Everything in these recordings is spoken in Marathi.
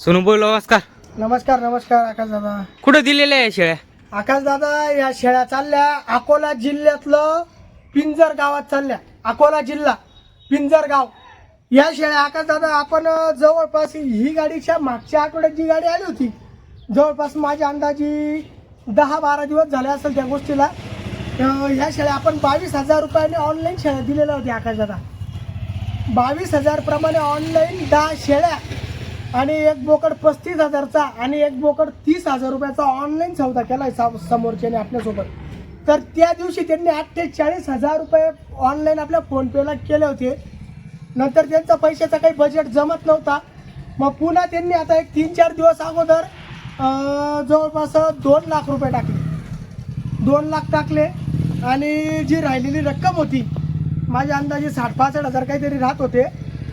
सोनू बोल नमस्कार. नमस्कार नमस्कार आकाश दादा. कुठं दिलेल्या आहे शेळ्या? आकाश दादा या शेळ्या चालल्या अकोला जिल्ह्यातलं पिंजर गावात चालल्या. अकोला जिल्हा पिंजर गाव. या शेळ्या आकाश दादा आपण जवळपास ही गाडीच्या मागच्या आठवड्यात जी गाडी आली होती जवळपास माझ्या अंदाजी दहा बारा दिवस झाले असेल त्या गोष्टीला. ह्या शेळ्या आपण बावीस हजार रुपयाने ऑनलाईन शेळ्या दिलेल्या होत्या आकाश दादा. बावीस हजार प्रमाणे ऑनलाईन दहा शेळ्या आणि एक बोकड पस्तीस हजारचा आणि एक बोकड तीस हजार रुपयाचा ऑनलाईन सौदा केला आहे समोरच्याने आपल्यासोबत. तर त्या दिवशी त्यांनी अठ्ठेचाळीस हजार रुपये ऑनलाईन आपल्या फोनपेला केले होते. नंतर त्यांचा पैशाचा काही बजेट जमत नव्हता. मग पुन्हा त्यांनी आता एक तीन चार दिवस अगोदर जवळपास दोन लाख रुपये टाकले. दोन लाख टाकले आणि जी राहिलेली रक्कम होती माझ्या अंदाजे साठ पासष्ट हजार काहीतरी राहत होते.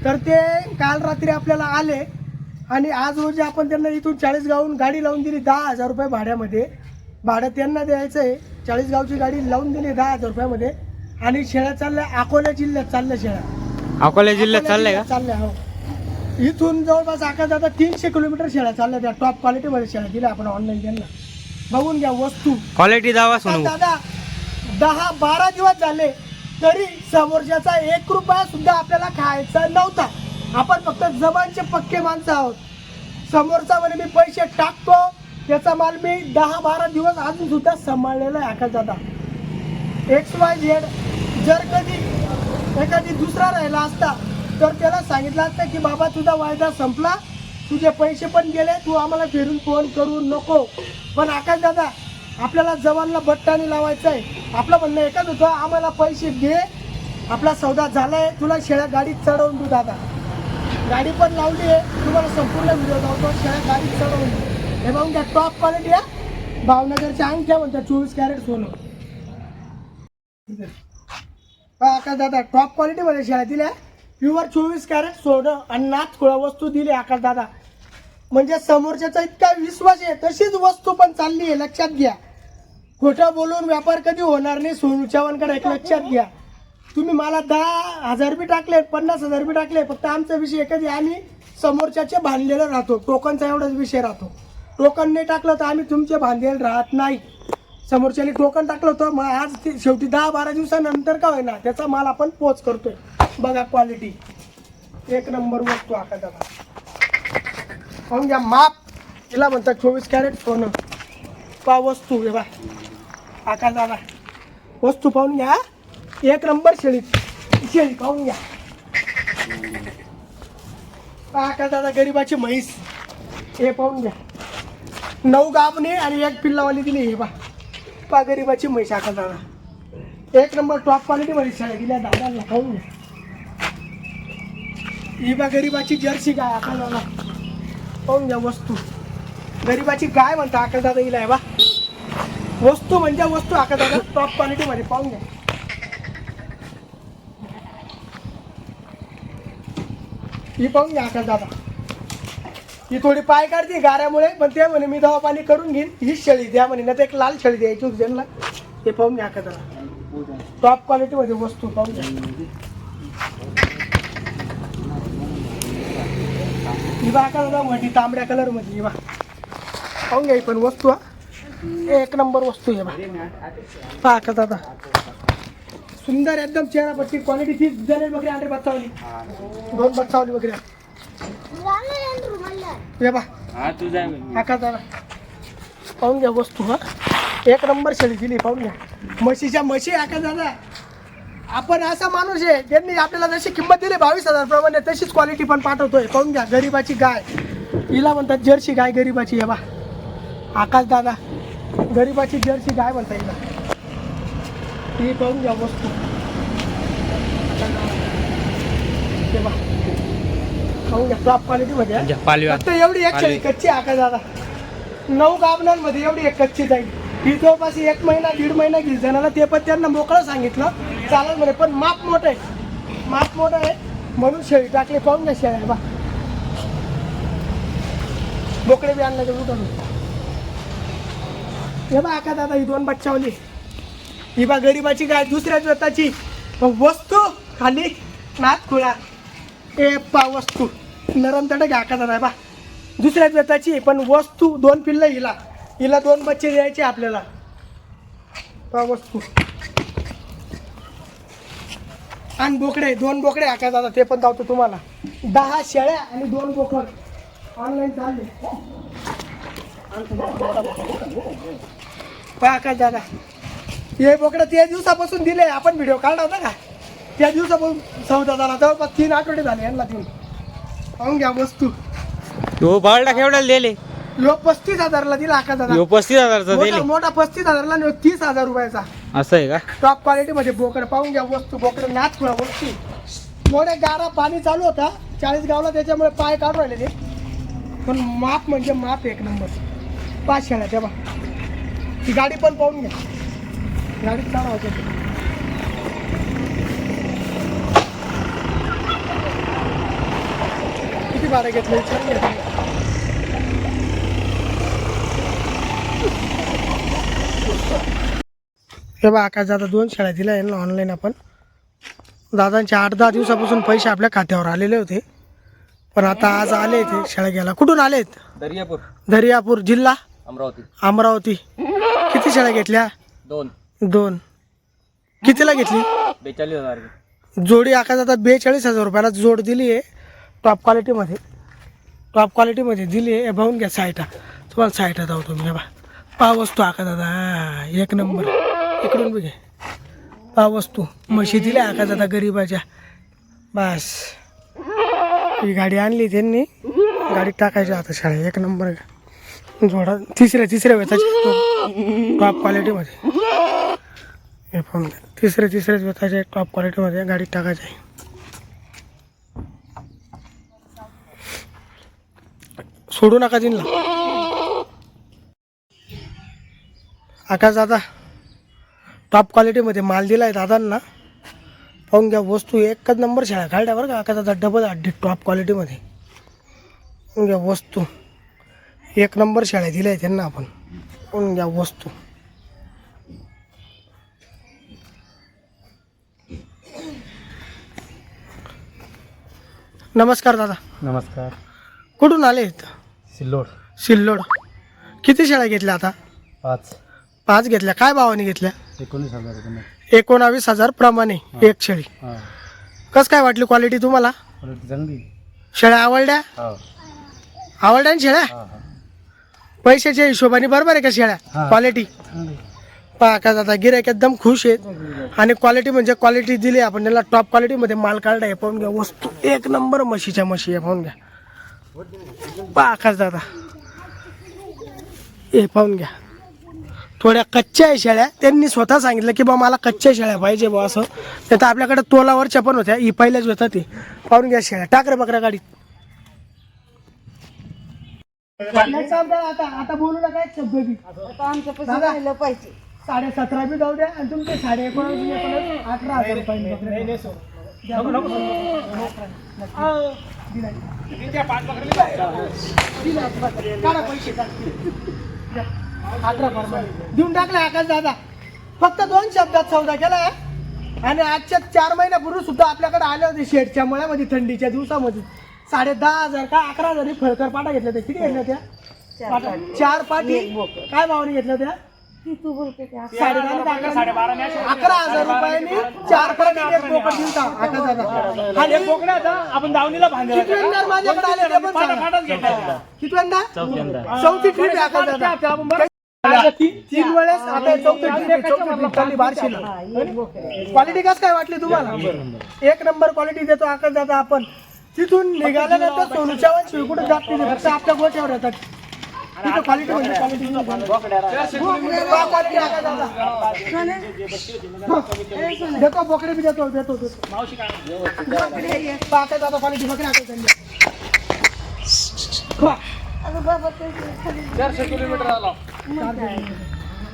तर ते काल रात्री आपल्याला आले. आणि आज रोजी आपण त्यांना इथून चाळीस गावून गाडी लावून दिली दहा हजार रुपये भाड्यामध्ये भाडं त्यांना द्यायचं आहे. चाळीस गावची गाडी लावून दिली दहा हजार रुपयामध्ये. आणि शेळ्या चालल्या अकोला जिल्ह्यात चालल्या शेळ्या. अकोला जिल्ह्यात चाललंय का? चालल्या हो. इथून जवळपास आकाश आता तीनशे किलोमीटर शेळ्या चालल्या त्या टॉप क्वालिटीमध्ये शेळ्या दिल्या आपण ऑनलाईन त्यांना. बघून घ्या वस्तू. क्वालिटी दादा दहा बारा दिवस झाले तरी समोरच्याचा एक रुपया सुद्धा आपल्याला खायचा नव्हता. आपण फक्त जबानचे पक्के माणसं आहोत. समोरचा म्हणे मी पैसे टाकतो त्याचा माल मी दहा बारा दिवस अजून सुद्धा सांभाळलेला आहे आकाश दादा. एक्स वाय झेड जर कधी एखादी दुसरा राहिला असता तर त्याला सांगितलं असतं की बाबा तुझा वायदा संपला तुझे पैसे पण गेले तू आम्हाला फिरून फोन करू नको. पण आकाश दादा आपल्याला जवानला बट्टाने लावायचं आहे आपलं म्हणणं एकच होतं आम्हाला पैसे दे आपला सौदा झालाय तुला शेळ्या गाडीत चढवून देऊ दादा. गाडी पण लावली आहे. तुम्हाला संपूर्ण व्हिडिओ लावतो शेळ्या गाडी चढवून हे बघून घ्या टॉप क्वालिटी आहे. भावनगरच्या अंगठ्या म्हणतात चोवीस कॅरेट सोनं. आकाश दादा टॉप क्वालिटीमध्ये शेळ्या दिल्या प्युअर चोवीस कॅरेट सोनं आणि नाच खुळा वस्तू दिली आकाश दादा. म्हणजे समोरच्याचा इतका विश्वास आहे तशीच वस्तू पण चालली आहे लक्षात घ्या. खोटं बोलून व्यापार कधी होणार नाही सोनू चव्हाणकडे एक लक्षात घ्या. तुम्ही मला दहा हजार बी टाकले पन्नास हजार बी टाकले फक्त आमचा विषय एकच आहे. आम्ही समोरच्याचे भांडलेलं राहतो टोकनचा एवढाच विषय राहतो. टोकन नाही टाकलं तर आम्ही तुमचे बांधलेले राहत नाही. समोरच्याने टोकन टाकलं होतं मग आज ते शेवटी दहा बारा दिवसानंतर का होईना त्याचा माल आपण पोच करतोय. बघा क्वालिटी एक नंबर वस्तू आका दादा पाहून घ्या माप. तिला म्हणतात चोवीस कॅरेट सोनं. पा वस्तू हे बा आका दादा? वस्तू पाहून घ्या एक नंबर शेळी. शेळी पाहून घ्या. काका दादा गरीबाची म्हैस. हे पाहून घ्या. नऊ गाबने आणि एक पिल्लावाली दिली हे बा पा गरीबाची म्हैस आका दादा? एक नंबर टॉप क्वालिटी मध्ये शाळा दिल्या दादाला पाहून घ्या. ही बा गरीबाची जर्सी गाय आका दादा? पाहून घ्या वस्तू. गरीबाची गाय म्हणता आका दादा हिला आहे बा वस्तू म्हणजे वस्तू आका दादा? टॉप क्वालिटीमध्ये पाहून घ्या. ही पाहून घ्या आकाश दादा. ही थोडी पाय काढते गाऱ्यामुळे पण ते म्हणे मी दवा पाणी करून घेईन हीच शेळी द्या म्हणे ना एक लाल शेळी द्यायची होती त्यांना. ते पाहून घ्या आकाश दादा. टॉप क्वालिटी मध्ये वस्तू पाहून घ्या. ही बा दादा मोठी तांबड्या कलरमध्ये ही बा पाहून घ्या पण वस्तू हा. एक नंबर वस्तू आहे बा पहा का दादा. सुंदर एकदम चेहरा पट्टी क्वालिटी ती जनेल बकरी आंडे बच्चावली दोन बच्चावली बकरी. हे बा हाका जरा पाहून घ्या वस्तू हा. एक नंबर शेळी दिली पाहून घ्या. म्हशीच्या म्हशी हाका दादा आपण असा माणूस आहे ज्यांनी आपल्याला जशी किंमत दिली बावीस हजार प्रमाणे तशीच क्वालिटी पण पाठवतोय. पाहून घ्या गरीबाची गाय. हिला म्हणतात जर्सी गाय गरीबाची हे बा आकाश दादा गरीबाची जर्सी गाय म्हणता हिला. ही पाहून घ्या वस्तू पाहून घ्या. टॉप क्वालिटीमध्ये आहे. पालव्या फक्त एवढी एक शेळी कच्ची आहे का दादा. नऊ गाबणांमध्ये एवढी एक कच्ची जाईल. ही जवळपास एक महिना दीड महिना घेईल. जणाला ते पण त्यांना मोकळं सांगितलं. चालेल म्हणे पण माप मोठं आहे. माप मोठं आहे. म्हणून शेळी टाकली. पाहून घ्या शेळ्या. बा बोकडे बी आणलं तर उठून. हे बा आका दादा ही दोन बच्चावली. ही बा गरीबाची गाय दुसऱ्या स्वतःची वस्तू खाली नात खुळा. ए पा वस्तू. नरम तडे आका नाही बा. दुसऱ्याच वेताची पण वस्तू दोन पिल्लं हिला. हिला दोन बच्चे द्यायचे आपल्याला. पा वस्तू. आणि बोकडे दोन बोकडे आका जातात ते पण धावतो तुम्हाला. दहा शेळ्या आणि दोन बोकड. ऑनलाईन चालले. पहा आकाश दादा. हे बोकडं त्या दिवसापासून दिले आपण व्हिडिओ काढला होता का? त्या दिवसापासून चौदा झाला जवळपास तीन आठवडे झाले यांना देऊन. पाहून घ्या वस्तू. हो बाळडा केवढ्याला दिले? लो पस्तीस हजारला दिला आकाश दादा हो पस्तीस हजारचा मोठा दिले. मोठा पस्तीस हजारला आणि तीस हजार रुपयाचा. असं आहे का? टॉप क्वालिटी मध्ये बोकड पाहून घ्या वस्तू बोकड नाच खुळा वस्तू. मोठ्या गारा पाणी चालू होता चाळीस गावला त्याच्यामुळे पाय काढून राहिले ते. पण माप म्हणजे माप एक नंबर. पाच शेळ्या तेव्हा. ती गाडी पण पाहून घ्या. गाडीत किती भाडं घेतलं. हे बा आकाश दादा दोन शाळा दिल्या यांना ऑनलाईन आपण. दादांचे आठ दहा दिवसापासून पैसे आपल्या खात्यावर आलेले होते. पण आता आज आले ते शाळा घ्यायला. कुठून आलेत? दर्यापूर. दर्यापूर जिल्हा? अमरावती. अमरावती. किती शाळा घेतल्या? दोन. दोन. कितीला घेतली? बेचाळीस हजार. जोडी आकाश दादा बेचाळीस हजार रुपयाला जोड दिली आहे. टॉप क्वालिटीमध्ये टॉप क्वालिटीमध्ये दिली आहे. हे पाहून घ्या साईटा तुम्हाला साईटा जाऊ तुम्ही हे बा पहा वस्तू आका दादा हा, एक नंबर. इकडून बघे. पहा वस्तू. म्हशी दिल्या आका दादा गरीबाच्या. बस. ही गाडी आणली त्यांनी. गाडीत टाकायची आता शाळा एक नंबर. जोडा. तिसऱ्या तिसऱ्या वेताची टॉप क्वालिटीमध्ये हे पाहून घ्या तिसरे तिसऱ्याच वेताच्या टॉप क्वालिटीमध्ये गाडीत टाकायचं आहे. सोडू नका जिनला आकाश दादा टॉप क्वालिटीमध्ये माल दिला आहे दादांना. पाहून घ्या वस्तू एकच नंबर शाळा काढल्या बरं का. आकाश दादा डबल अड्डी टॉप क्वालिटीमध्ये पाहून घ्या वस्तू. एक नंबर शाळा दिल्या आहे त्यांना आपण. पाहून घ्या वस्तू. नमस्कार दादा. नमस्कार. कुठून आलेत सिल्लोड. सिल्लोड. किती शेळ्या घेतल्या आता? पाच. पाच घेतल्या. काय भावाने घेतल्या? एकोणीस हजार रुपये एकोणावीस हजार प्रमाणे एक शेळी. हां. कस काय वाटली क्वालिटी तुम्हाला? क्वालिटी चांगली. शेळ्या आवडल्या? हो. आवडल्या ना शेळ्या? हां हां. पैशाच्या हिशोबाने बरोबर आहे का शेळ्या? हा. क्वालिटी चांगली. पहा का आता गिरायक एकदम खुश आहेत. आणि क्वालिटी म्हणजे क्वालिटी दिली आपण. त्याला टॉप क्वालिटीमध्ये माल काढला आहे पाहून घ्या. वस्तू एक नंबर म्हशीच्या म्हशी आहे पाहून घ्या. पहा आकाश दादा हे पाहून घ्या. थोड्या कच्च्या आहे शेळ्या. त्यांनी स्वतः सांगितलं की बा मला कच्च्या शेळ्या पाहिजे बा असं. तर आता आपल्याकडे तोलावरच्या पण होत्या. ही पहिल्याच होत्या ते. पाहून घ्या शेळ्या. टाक रे बकऱ्या गाडीत. आता. आता बोलू नका. बी. दादा, साडे सतरा बी जाऊ द्या आणि तुमचे साडे एकोणावीस बी एकोणावीस, अठरा हजार रुपये बकऱ्या द्या. द्या बरं. अहो, दिला. दिला बकऱ्या. काढा पैसे काढा. द्या. अठरा फरमाने. देऊन टाकले आकाश दादा फक्त दोन शब्दात सौदा केला आणि आजच्या चार महिन्यापूर्वी सुद्धा आपल्याकडे आले होते शेडच्या मळ्यामध्ये थंडीच्या दिवसामध्ये साडे दहा हजार का अकरा हजार फळकर पाटा घेतल्या होत्या किती घेतल्या होत्या पाटा. चार पाटी काय भावाने घेतल्या अकरा अकरा हजार रुपयांनी चार पाटी एक बोकड देऊन टाक, आकाश दादा. आणि बोकड्याचा आपण दावणीला बांधलेला किती वेळा माझ्याकडे आले ते पण सांगा. किती वेळा चौथी ट्रिप आहे आकाश दादा तीन वेळेस आता चौथी ट्रिप आहे, चौथी ट्रिप चालली बारशीला. क्वालिटी कस काय वाटली तुम्हाला? एक नंबर. क्वालिटी देतो आकाश दादा आपण. तिथून निघाल्यानंतर सोनूच्या वर कुठे जात नाही फक्त आपल्या गोठ्यावर येतात. देतो बोकडे बी देतो देतो देतो. आकाश दादा क्वालिटी बकरे चारशे किलोमीटर आला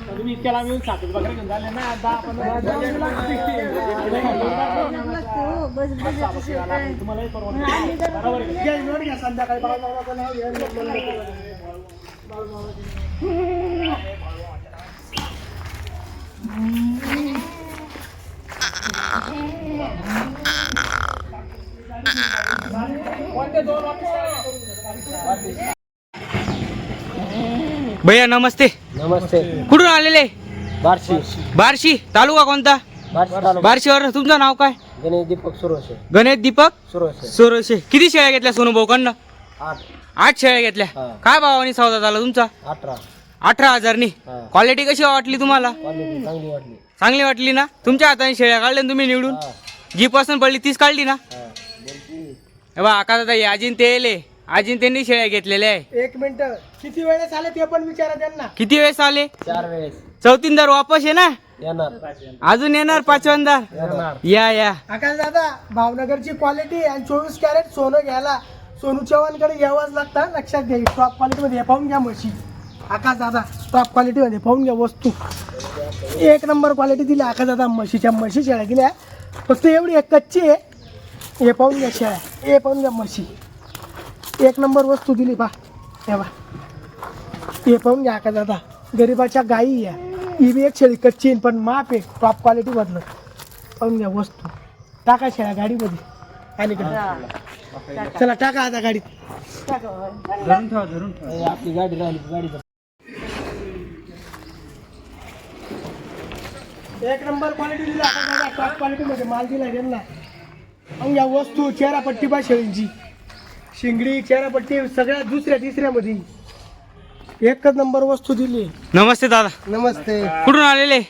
तुम्ही इतक्या लांब येऊन सात बकऱ्या घेऊन झाले ना दहा पंधरा नोट घ्या संध्याकाळी भैया नमस्ते. नमस्ते. कुठून आलेले? बारशी. बार्शी. तालुका कोणता? बार्शीवर तुमचं नाव काय? गणेश दीपक सुरोशे. गणेश दीपक सुरोशे. सोरोशे. किती शेळ्या घेतल्या सोनू भाऊकडनं आठ. आठ शेळ्या घेतल्या. हा. काय भावानी सौदा झाला तुमचा? अठरा. अठरा हजारनी. हा. क्वालिटी कशी वाटली तुम्हाला? क्वालिटी चांगली वाटली. चांगली वाटली ना? तुमच्या हाताने शेळ्या काढल्या ना तुम्ही निवडून? हा. जी पसंत पडली तीच काढली ना? हा. हे बा आकाश आता अजिन ते येले. अजिन त्यांनी शेळ्या घेतलेल्या आहे. एक मिनिट. किती वेळेस आले ते पण विचारा त्यांना. किती वेळेस आले? चार वेळेस. चौथींदार वापस आहे ना येणार. अजून येणार पाचव्यांदा येणार. या या. आकाश दादा भावनगरची क्वालिटी आणि चोवीस कॅरेट सोनं घ्यायला. सोनू चव्हाणकडे यावाच लागता. लक्षात घ्या टॉप क्वालिटीमध्ये हे पाहून घ्या म्हशी. आकाश दादा टॉप क्वालिटीमध्ये पाहून घ्या वस्तू. एक नंबर क्वालिटी दिली. आकाश दादा म्हशीच्या म्हशी शेळ्या दिल्या. फक्त एवढी एक कच्ची आहे. हे पाहून घ्या शेळ्या. हे पाहून घ्या म्हशी. एक नंबर वस्तू दिली पा हे बा हे पाहून घ्या आकाश दादा. गरिबाच्या गायी या ही बी एक शेळी कच्ची आहे, पण माप आहे टॉप क्वालिटीमधलं पाहून घ्या वस्तू. टाका शेळ्या गाडीमध्ये. आणि चला टाका आता गाडीत. ए, आपली गाडी राहिली गाडी एक नंबर क्वालिटी दिली आपण टॉप क्वालिटीमध्ये माल दिला त्यांना पाहून घ्या वस्तू चेहरापट्टी शेळींची. शिंगडी चेहरापट्टी सगळ्या दुसऱ्या तिसऱ्यामध्ये. एकच नंबर वस्तू दिली. नमस्ते दादा. नमस्ते. कुठून आलेले?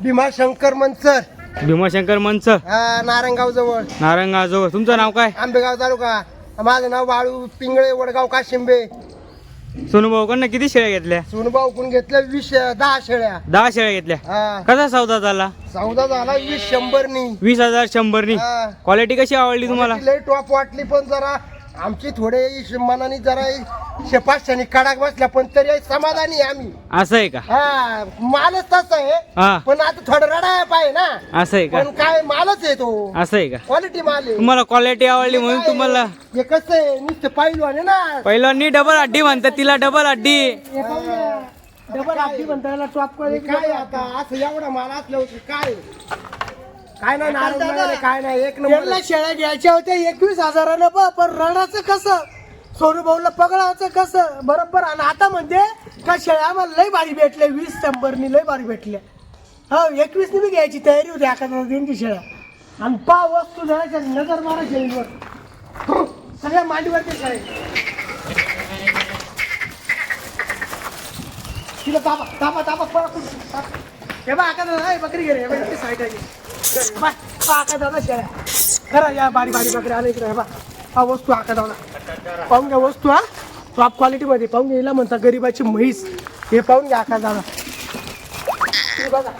भीमाशंकर मनसर भीमाशंकर मंच. नारायणगाव जवळ. नारंगा जवळ. तुमचं नाव काय? आंबेगाव तालुका. माझं नाव बाळू पिंगळे वडगाव काशिंबे. सोनू भाऊकडनं किती शेळ्या घेतल्या? सोनूभाऊ कोण घेतल्या वीस दहा शेळ्या. दहा शेळ्या घेतल्या. हा. कसा सौदा झाला? चौदा झाला वीस शंभरनी. वीस हजार शंभरनी. हा. क्वालिटी कशी आवडली तुम्हाला? लय टॉप वाटली पण जरा आमची थोडे मनाने जरा शेपाशानी कडाक बसल्या पण तरी समाधानी आहे आम्ही. असं आहे का? हा मालच तसा आहे हा. पण आता थोडं रडाय पाहिजे ना. असं आहे का? पण काय मालच आहे तो. असं आहे का? क्वालिटी माल आहे. तुम्हाला क्वालिटी आवडली म्हणून तुम्हाला? हे कसं आहे? नुसतं पाहिलं आहे ना. पहिल्यांनी डबल अड्डी म्हणतात तिला डबल अड्डी डबल आपली म्हणता याला टॉप काय आता? असं एवढा माल असल्यावर काय? काय नाही नाराज काय नाही एक नंबर. शेळ्या घ्यायच्या होत्या एकवीस हजारानं प- पण रडाचं कसं? सोनू भाऊला पकडायचं कसं? बरोबर आणि आता म्हणजे का शेळ्या आम्हाला लय भारी भेटल्या वीस शंभरनी लय भारी भेटल्या. हा एकवीस बी घ्यायची तयारी होती एखाद्या दिनची शेळ्या. आणि पा वस्तू जायच्या नजर मारा शेळीवर. सगळ्या मांडीवरती शेळ्या. तिला तापा तापा तापा पळा कुठं. हे बा आका दादा हे बकरी घे रे हे बा इथे साईड आहे. बा बा, आका दादा शेळ्या खरं या बारी बारी बकरी आले इकडे हे बा हा वस्तू आका दादा पाहून घ्या वस्तू हा टॉप क्वालिटीमध्ये पाहून घ्या हिला म्हणता गरीबाची म्हैस हे पाहून घ्या आका दादा बघा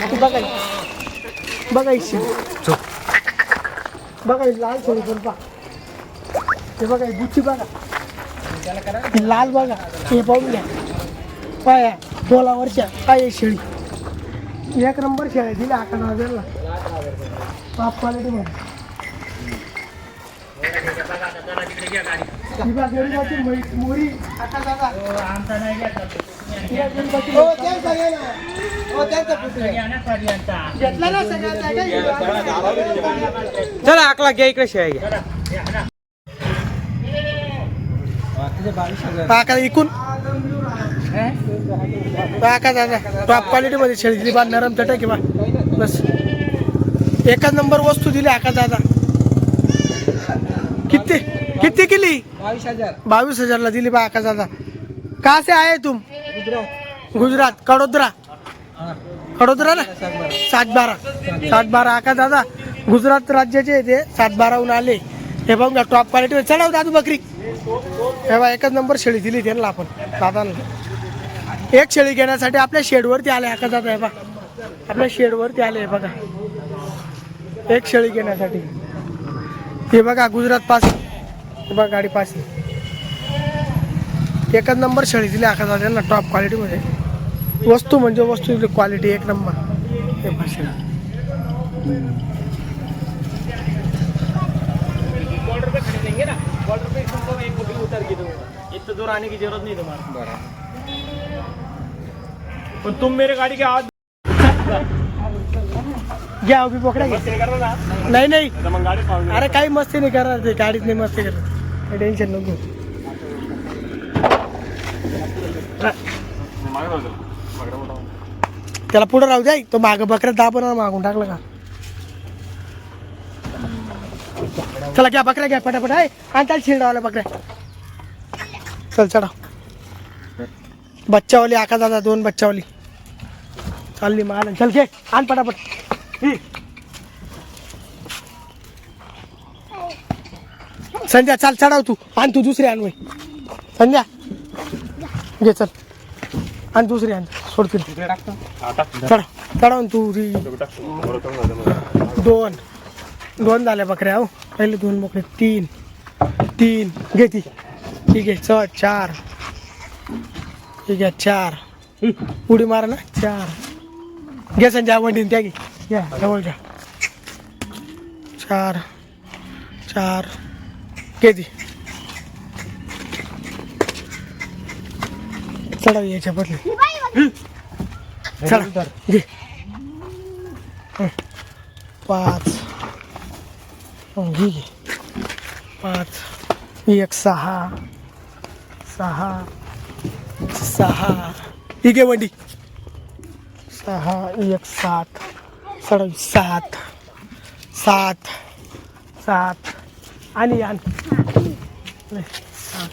हे बघा बघा ही शेळी. बघा लाल शेळी पण पा हे बघा ही बघा लाल बघा हे पाहून घ्या पाया सोळा वर्ष काय आहे शेळी एक नंबर शेळ्या दिल्या अकरा हजारला टॉप क्वालिटीमध्ये गरीबाची म्हैस, मोरी. ही हो, चला अकला घ्या इकडे शेळ्या घ्या. पाका इकून. पाका दादा. टॉप क्वालिटी मध्ये शेळी बा नरम आहे बा बस. एकच नंबर वस्तू दिली आका दादा. किती किती केली? बावीस हजार. बावीस हजारला दिली बा आका दादा. से आए तुम? गुजरात. कडोदरा. कडोदरा ना? सात बारा. सात बारा. आका दादा. गुजरात राज्याचे आहे ते. सात बाराहून आले. हे बघा टॉप क्वालिटी चढव दादू बकरी. हे बा एकच नंबर शेळी दिली त्यांना आपण दादांना एक शेळी घेण्यासाठी आपल्या शेडवरती आले आका दादा हे बा आपल्या शेडवरती आले हे बघा. एक शेळी घेण्यासाठी. हे बघा गुजरात पास हे बघा गाडी पास एकच नंबर शेळी दिली आका दादा यांना टॉप क्वालिटीमध्ये वस्तू म्हणजे वस्तू क्वालिटी एक नंबर. हे पहा शेळी. बॉर्डर पे खड़े रहेंगे ना बॉर्डर पे तुमको एक बकरी उतर के दूंगा इतना दूर आने की जरूरत नहीं तुम्हारा पण तुम मेरे गाड़ी के आवाज घ्या उभी बोकड्या घ्या. नहीं नाही अरे काही मस्ती नाही करणार ते. गाडीत नाही मस्ती करत. काही टेन्शन नको. त्याला पुढे राहू द्या. तो माग बकऱ्या दाबण मागून टाकलं का? चला घ्या बकऱ्या घ्या पटापट. आहे आणि त्याला शिरडावाल्या बकऱ्या. चल चढा. बच्चावाली आका दादा दोन बच्चावाली. चालली माल चल घे आण पटापट. संध्या चाल चढाव तू. आण तू दुसरी आण. संध्या. घे चल. आणि दुसरी आण. सोडतील चढा. चढावून तू री. दोन. दोन झाल्या बकऱ्या हो. पहिले दोन बकरे. तीन. तीन. घे ती. ठीक आहे चढ चार. ठीक आहे चार. उडी मारा ना. चार. घे संजय वंडीन त्या घे. या जवळ घ्या. चार चार. घे ती चढाव याच्या बदली. चढा. घे. पाच. घे घे. पाच. एक सहा. सहा. सहा. ही आहे वंडी. सहा एक सात. सडवीस सात. सात. सात. आणि आण. सात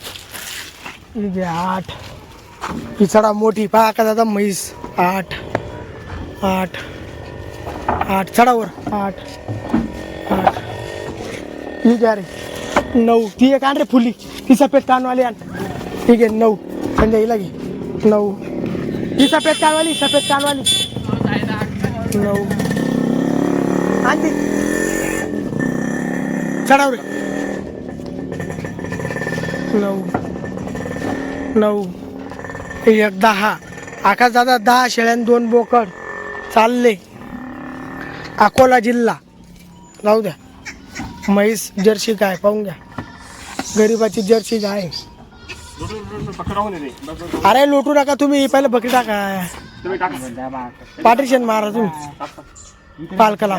ही आठ. ही चढा मोठी. पहा का दादा म्हैस. आठ. आठ. आठ. चढावर आठ. आठ. ही घ्या रे नऊ. ती एक आण रे फुली. ती सफेद कानवाली आण. ठीक आहे नऊ. संजय घे. नऊ. ही सफेद कानवाली सफेद कानवाली. नऊ. आण ती चढाव रे नऊ. नऊ. एक दहा. आकाश दादा दहा शेळ्यान दोन बोकड. चालले. अकोला जिल्हा. जाऊ द्या. म्हैस जर्सी गाय पाहून घ्या. गरीबाची जर्सी गाय अरे लोटू नका तुम्ही. पहिले बकरी टाका. पार्टिशन मारा तुम्ही. पालकाला.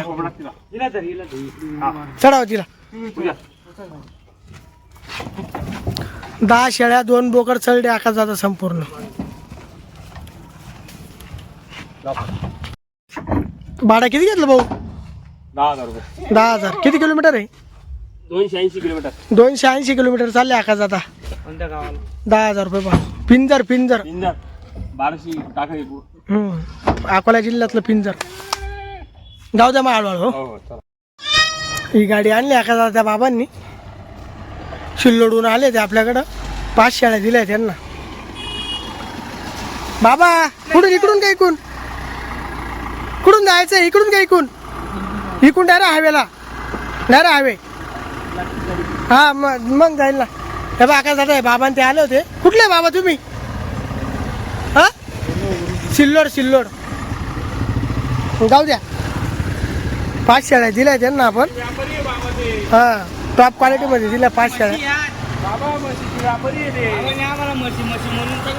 चढाव तिला. दहा शेळ्या दोन बोकड चढले आकाश दादा संपूर्ण. भाडा किती घेतलं भाऊ? दहा हजार. रुपये दहा हजार किती किलोमीटर आहे? दोनशे ऐंशी किलोमीटर. दोनशे ऐंशी किलोमीटर चालले कोणत्या गावाला? दहा हजार रुपये पिंजर पिंजर. इंदर बाराशे टाका एक. हम्म. अकोला जिल्ह्यातलं पिंजर. जाऊ द्या मग हळूहळू हो. हो चला. ही गाडी आणली दादा त्या बाबांनी. शिल्लोडून आले ते आपल्याकडं. पाच शेळ्या दिल्या त्यांना. बाबा कुठून इकडून का इकून? कुठून जायचं इकडून का इकून? इकून डायरेक्ट हायवेला. Direct highway. हा मग मग जाईल ना. हे बा आकाश दादा हे बाबा ते आले होते. कुठले बाबा तुम्ही? हा? सिल्लोड सिल्लोड जाऊ द्या. पाच शाळ्या दिल्या त्यांना आपण. हा टॉप क्वालिटीमध्ये दिल्या पाच शाळ्या. आम्हाला म्हशी म्हशी म्हणून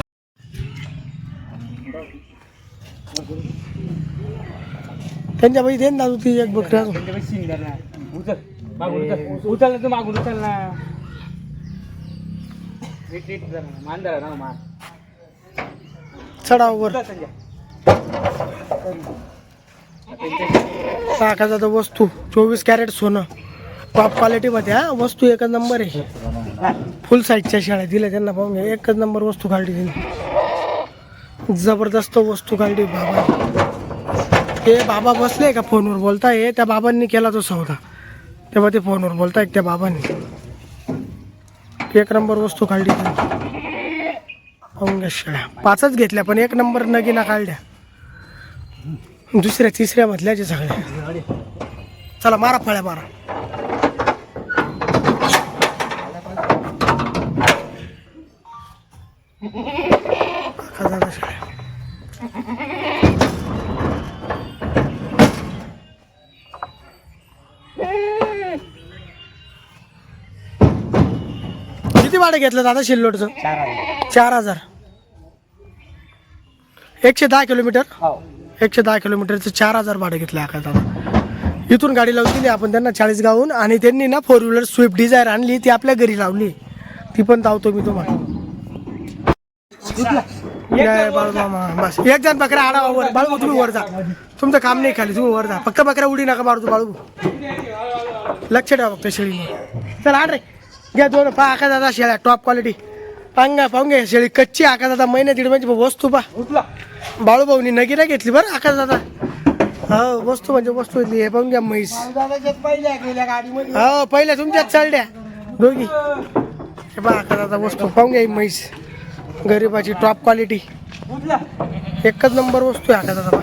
त्यांच्या बाई देन दादू ती एक बकऱ्या उचल ना तू मागून उचल ना रीट रीट जरा ना मान चढावर उचल संजय वस्तू चोवीस कॅरेट सोनं. टॉप क्वालिटीमध्ये हा वस्तू एकच नंबर आहे. फुल साईजच्या शाळा दिल्या त्यांना पाहून घ्या. एकच नंबर वस्तू काढली त्यांनी जबरदस्त वस्तू काढली बाबा. ते बाबा बसले का फोनवर बोलताय? त्या बाबांनी केला तो सौदा. तेव्हा ते फोनवर बोलताय त्या बाबांनी. एक नंबर वस्तू काढली त्यांनी पाहून घ्या शेळ्या पाचच घेतल्या पण एक नंबर नगिना काढल्या दुसऱ्या तिसऱ्या मधल्याचे सगळे चला मारा फळ्या मारा. किती भाडं घेतलं दादा शिल्लोडचं चार हजार. एकशे दहा किलोमीटर? एकशे दहा किलोमीटरचं चार हजार भाडं घेतलं आकाश दादा. इथून गाडी लावून दिली आपण त्यांना चाळीस गावून आणि त्यांनी ना फोर व्हीलर स्विफ्ट डिझायर आणली ती आपल्या घरी लावली. ती पण धावतो मी तुम्हाला. बस. एक जण बकऱ्या आडा वर. बाळू तुम्ही वर जा. तुमचं काम नाही खाली तुम्ही वर जा. फक्त बकऱ्या उडी नका बाळू तू बाळू. लक्ष ठेवा फक्त शेळी चल आण रे. घ्या दोन पहा आका दादा शेळ्या टॉप क्वालिटी पांगा पाहून घ्या शेळी कच्ची आका दादा महिना दीड म्हणजे वस्तू पा बाळू भाऊनी नगीरा घेतली बरं आका दादा हो वस्तू म्हणजे वस्तू घेतली. हे पाहून घ्या म्हैस. हो पहिल्या तुमच्याच चढल्या दोघी. हे पहा आका दादा वस्तू. पाहून घ्या म्हैस. गरीबाची टॉप क्वालिटी एकच नंबर वस्तू आहे आका दादा.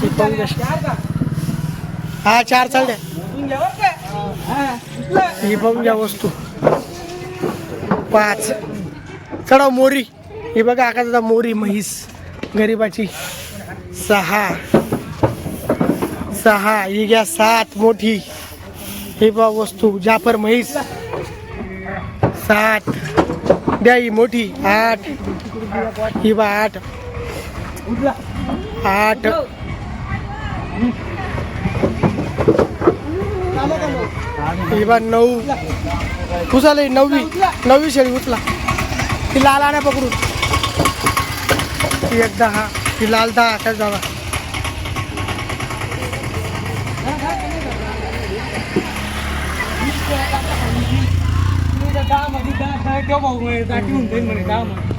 ही पाहून घ्या. हा चार चालल्या ही पाहून घ्या वस्तू. पाच. चढाव मोरी. ही बघा आका मोरी म्हैस. गरीबाची. सहा. सहा. ही घ्या सात. मोठी. हे बा वस्तू. जाफर म्हैस. सात. द्या ही मोठी. आठ. ही बा आठ. आठ. ही बा नऊ. उचला नववी नववी शेळी उचला. ती लाल आणा पकडून. ती एक दहा ती लाल दहा आकाश दादा दहा मध्ये दहा ठेव भाऊ जाईल म्हणे दहा मध्ये.